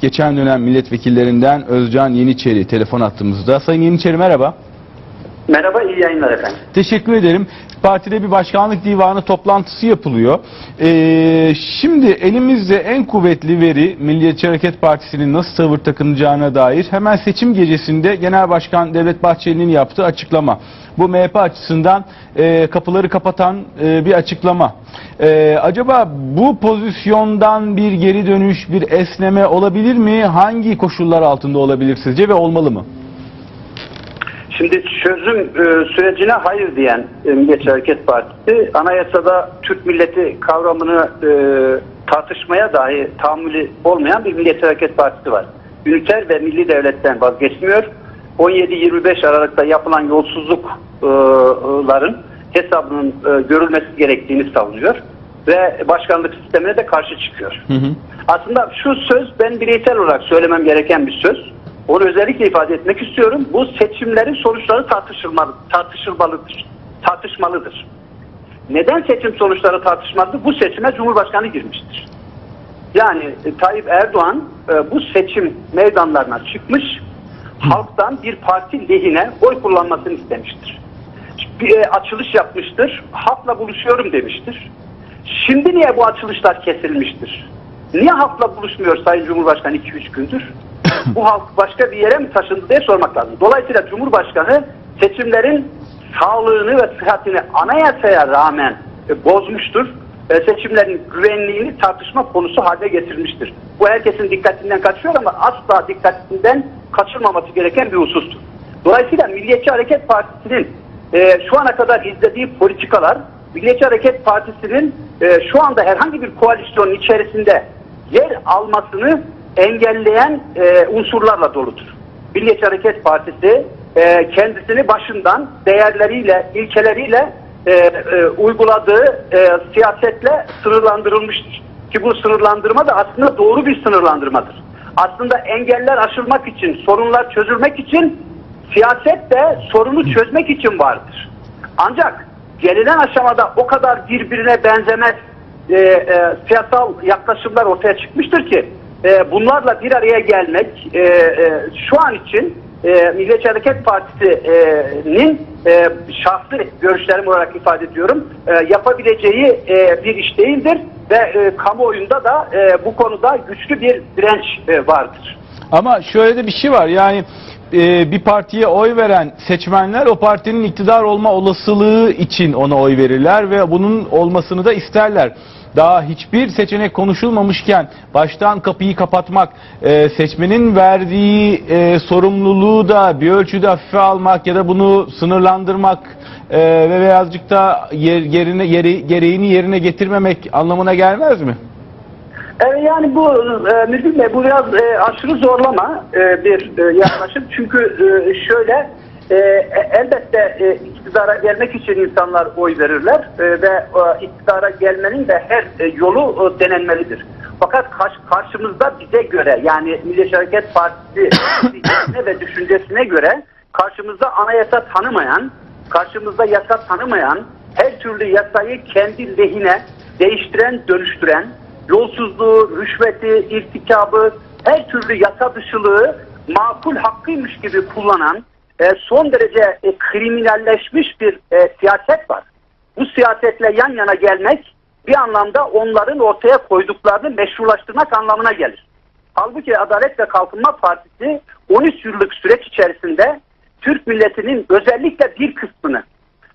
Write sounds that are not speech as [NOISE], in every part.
geçen dönem milletvekillerinden Özcan Yeniçeri telefon attığımızda. Sayın Yeniçeri merhaba. Merhaba, iyi yayınlar efendim. Teşekkür ederim. Partide bir başkanlık divanı toplantısı yapılıyor. Ee, şimdi elimizde en kuvvetli veri Milliyetçi Hareket Partisi'nin nasıl tavır takınacağına dair hemen seçim gecesinde Genel Başkan Devlet Bahçeli'nin yaptığı açıklama. Bu MHP açısından e, kapıları kapatan e, bir açıklama. E, acaba bu pozisyondan bir geri dönüş, bir esneme olabilir mi? Hangi koşullar altında olabilir sizce ve olmalı mı? Şimdi çözüm e, sürecine hayır diyen e, Milliyetçi Hareket Partisi, anayasada Türk milleti kavramını e, tartışmaya dahi tahammülü olmayan bir Milliyetçi Hareket Partisi var. Üniter ve milli devletten vazgeçmiyor. 17-25 Aralık'ta yapılan yolsuzlukların hesabının e, görülmesi gerektiğini savunuyor. Ve başkanlık sistemine de karşı çıkıyor. Hı hı. Aslında şu söz ben bireysel olarak söylemem gereken bir söz. Onu özellikle ifade etmek istiyorum. Bu seçimlerin sonuçları tartışılmalı, tartışılmalıdır. Tartışmalıdır. Neden seçim sonuçları tartışmalıdır? Bu seçime Cumhurbaşkanı girmiştir. Yani e, Tayyip Erdoğan e, bu seçim meydanlarına çıkmış, halktan bir parti lehine oy kullanmasını istemiştir. Bir e, açılış yapmıştır, halkla buluşuyorum demiştir. Şimdi niye bu açılışlar kesilmiştir? Niye halkla buluşmuyor Sayın Cumhurbaşkanı 2-3 gündür? Bu halk başka bir yere mi taşındı diye sormak lazım. Dolayısıyla Cumhurbaşkanı seçimlerin sağlığını ve sıhhatini anayasaya rağmen e, bozmuştur. Seçimlerin güvenliğini tartışma konusu haline getirmiştir. Bu herkesin dikkatinden kaçıyor ama asla dikkatinden kaçırmaması gereken bir husustur. Dolayısıyla Milliyetçi Hareket Partisi'nin e, şu ana kadar izlediği politikalar Milliyetçi Hareket Partisi'nin e, şu anda herhangi bir koalisyonun içerisinde yer almasını engelleyen e, unsurlarla doludur. Milliyetçi Hareket Partisi e, kendisini başından değerleriyle, ilkeleriyle e, e, uyguladığı e, siyasetle sınırlandırılmıştır. Ki bu sınırlandırma da aslında doğru bir sınırlandırmadır. Aslında engeller aşılmak için, sorunlar çözülmek için siyaset de sorunu çözmek için vardır. Ancak gelinen aşamada o kadar birbirine benzemez e, e, siyasal yaklaşımlar ortaya çıkmıştır ki e, bunlarla bir araya gelmek e, e, şu an için e, Milliyetçi Hareket Partisi'nin e, şahsi görüşlerim olarak ifade ediyorum e, yapabileceği e, bir iş değildir ve e, kamuoyunda da e, bu konuda güçlü bir direnç e, vardır. Ama şöyle de bir şey var yani e, bir partiye oy veren seçmenler o partinin iktidar olma olasılığı için ona oy verirler ve bunun olmasını da isterler. Daha hiçbir seçenek konuşulmamışken baştan kapıyı kapatmak, e, seçmenin verdiği e, sorumluluğu da bir ölçüde hafife almak ya da bunu sınırlandırmak e, ve birazcık da yer, yerine yeri, gereğini yerine getirmemek anlamına gelmez mi? Evet yani bu e, Müdür Bey bu biraz e, aşırı zorlama e, bir e, yaklaşım. Çünkü e, şöyle e, e, elbette e, iktidara gelmek için insanlar oy verirler e, ve e, iktidara gelmenin de her e, yolu e, denenmelidir. Fakat karş, karşımızda bize göre yani Milliyetçi Hareket Partisi ve düşüncesine göre karşımızda anayasa tanımayan, karşımızda yasa tanımayan, her türlü yasayı kendi lehine değiştiren, dönüştüren, yolsuzluğu, rüşveti, irtikabı, her türlü yasa dışılığı makul hakkıymış gibi kullanan e, son derece e, kriminalleşmiş bir e, siyaset var. Bu siyasetle yan yana gelmek bir anlamda onların ortaya koyduklarını meşrulaştırmak anlamına gelir. Halbuki Adalet ve Kalkınma Partisi 13 yıllık süreç içerisinde Türk milletinin özellikle bir kısmını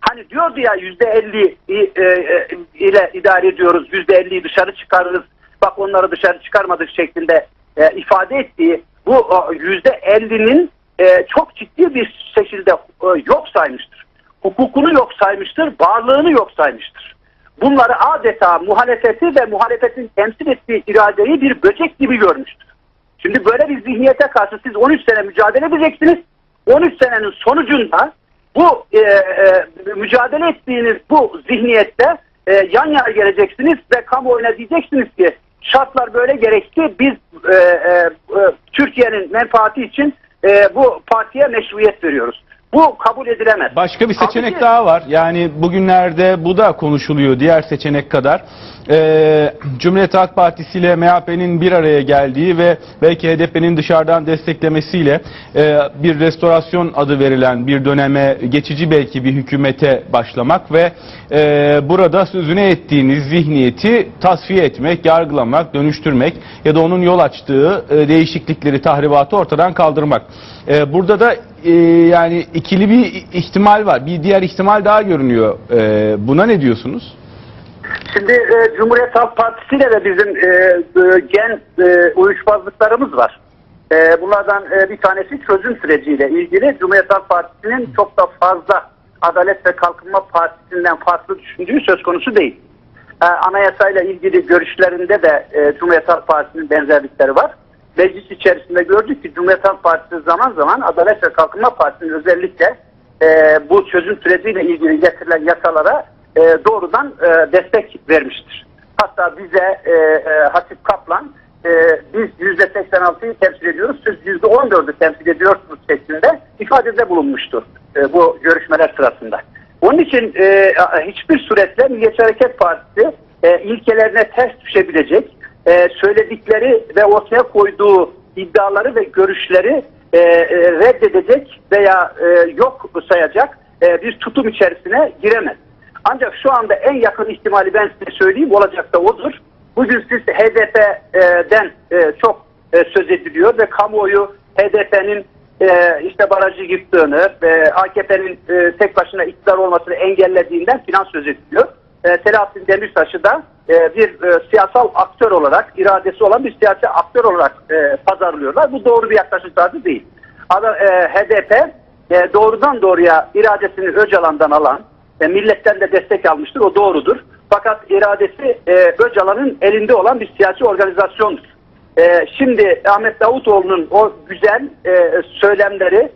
hani diyordu ya yüzde elli e, ile idare ediyoruz, yüzde elliyi dışarı çıkarırız, bak onları dışarı çıkarmadık şeklinde e, ifade ettiği bu yüzde ellinin e, çok ciddi bir şekilde e, yok saymıştır. Hukukunu yok saymıştır, varlığını yok saymıştır. Bunları adeta muhalefeti ve muhalefetin temsil ettiği iradeyi bir böcek gibi görmüştür. Şimdi böyle bir zihniyete karşı siz 13 sene mücadele edeceksiniz. 13 senenin sonucunda bu e, e, mücadele ettiğiniz bu zihniyette e, yan yana geleceksiniz ve kamuoyuna diyeceksiniz ki şartlar böyle gerekti. Biz e, e, e, Türkiye'nin menfaati için e, bu partiye meşruiyet veriyoruz. Bu kabul edilemez. Başka bir seçenek Halbuki- daha var. Yani bugünlerde bu da konuşuluyor diğer seçenek kadar. e, Cumhuriyet Halk Partisi ile MHP'nin bir araya geldiği ve belki HDP'nin dışarıdan desteklemesiyle e, bir restorasyon adı verilen bir döneme geçici belki bir hükümete başlamak ve e, burada sözüne ettiğiniz zihniyeti tasfiye etmek, yargılamak, dönüştürmek ya da onun yol açtığı e, değişiklikleri, tahribatı ortadan kaldırmak. E, burada da e, yani ikili bir ihtimal var. Bir diğer ihtimal daha görünüyor. E, buna ne diyorsunuz? Şimdi e, Cumhuriyet Halk Partisi ile de bizim e, e, gen e, uyuşmazlıklarımız var. E, bunlardan e, bir tanesi çözüm süreciyle ilgili. Cumhuriyet Halk Partisi'nin çok da fazla Adalet ve Kalkınma Partisi'nden farklı düşündüğü söz konusu değil. E, anayasayla ilgili görüşlerinde de e, Cumhuriyet Halk Partisi'nin benzerlikleri var. Meclis içerisinde gördük ki Cumhuriyet Halk Partisi zaman zaman Adalet ve Kalkınma Partisi'nin özellikle e, bu çözüm süreciyle ilgili getirilen yasalara e, doğrudan e, destek vermiştir. Hatta bize e, e, Hatip Kaplan e, biz %86'yı temsil ediyoruz, siz %14'ü temsil ediyorsunuz şeklinde ifadede bulunmuştur e, bu görüşmeler sırasında. Onun için e, hiçbir suretle Milliyetçi Hareket Partisi e, ilkelerine ters düşebilecek, e, söyledikleri ve ortaya koyduğu iddiaları ve görüşleri e, e, reddedecek veya e, yok sayacak e, bir tutum içerisine giremez. Ancak şu anda en yakın ihtimali ben size söyleyeyim olacak da odur. Bugün siz HDP'den e, çok e, söz ediliyor ve kamuoyu HDP'nin e, işte barajı yıktığını ve AKP'nin e, tek başına iktidar olmasını engellediğinden filan söz ediliyor. E, Selahattin Demirtaş'ı da e, bir e, siyasal aktör olarak, iradesi olan bir siyasi aktör olarak e, pazarlıyorlar. Bu doğru bir yaklaşım tarzı değil. Ada, e, HDP doğrudan doğruya iradesini Öcalan'dan alan, milletten de destek almıştır. O doğrudur. Fakat iradesi Öcalan'ın elinde olan bir siyasi organizasyondur. Şimdi Ahmet Davutoğlu'nun o güzel söylemleri,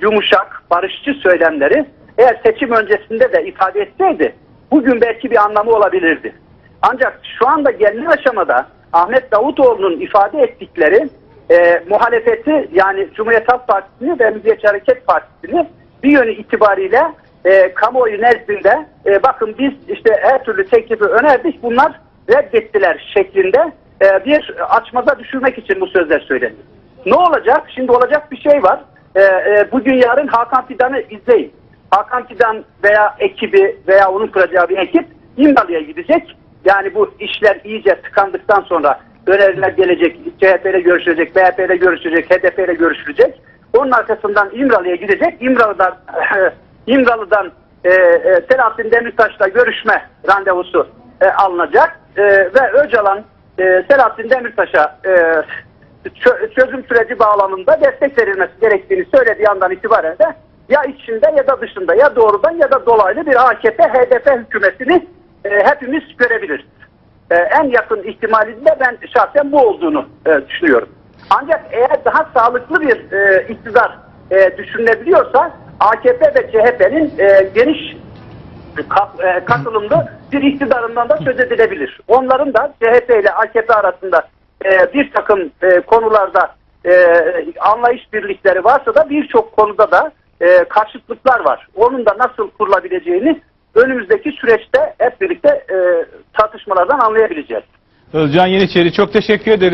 yumuşak, barışçı söylemleri eğer seçim öncesinde de ifade etseydi bugün belki bir anlamı olabilirdi. Ancak şu anda gelinen aşamada Ahmet Davutoğlu'nun ifade ettikleri e, muhalefeti yani Cumhuriyet Halk Partisi'ni ve Milliyetçi Hareket Partisi'ni bir yönü itibariyle e, kamuoyu nezdinde e, bakın biz işte her türlü teklifi önerdik bunlar reddettiler şeklinde e, bir açmaza düşürmek için bu sözler söylendi. Ne olacak? Şimdi olacak bir şey var. E, e, bugün yarın Hakan Fidan'ı izleyin. Hakan Fidan veya ekibi veya onun kuracağı bir ekip İmralı'ya gidecek. Yani bu işler iyice tıkandıktan sonra öneriler gelecek, CHP ile görüşülecek, MHP ile görüşülecek, HDP ile görüşülecek. Onun arkasından İmralı'ya gidecek. İmralı'dan [LAUGHS] İmralı'dan e, e, Selahattin Demirtaş'la görüşme randevusu e, alınacak E, ve Öcalan e, Selahattin Demirtaş'a e, çö- çözüm süreci bağlamında destek verilmesi gerektiğini söylediği andan itibaren de ya içinde ya da dışında ya doğrudan ya da dolaylı bir AKP HDP hükümetini e, hepimiz görebiliriz. E, en yakın ihtimalinde ben şahsen bu olduğunu e, düşünüyorum. Ancak eğer daha sağlıklı bir e, iktidar e, düşünülebiliyorsa AKP ve CHP'nin e, geniş e, katılımlı bir iktidarından da söz edilebilir. Onların da CHP ile AKP arasında e, bir takım e, konularda e, anlayış birlikleri varsa da birçok konuda da e, karşıtlıklar var. Onun da nasıl kurulabileceğini önümüzdeki süreçte hep birlikte e, tartışmalardan anlayabileceğiz. Özcan Yeniçeri çok teşekkür ederiz.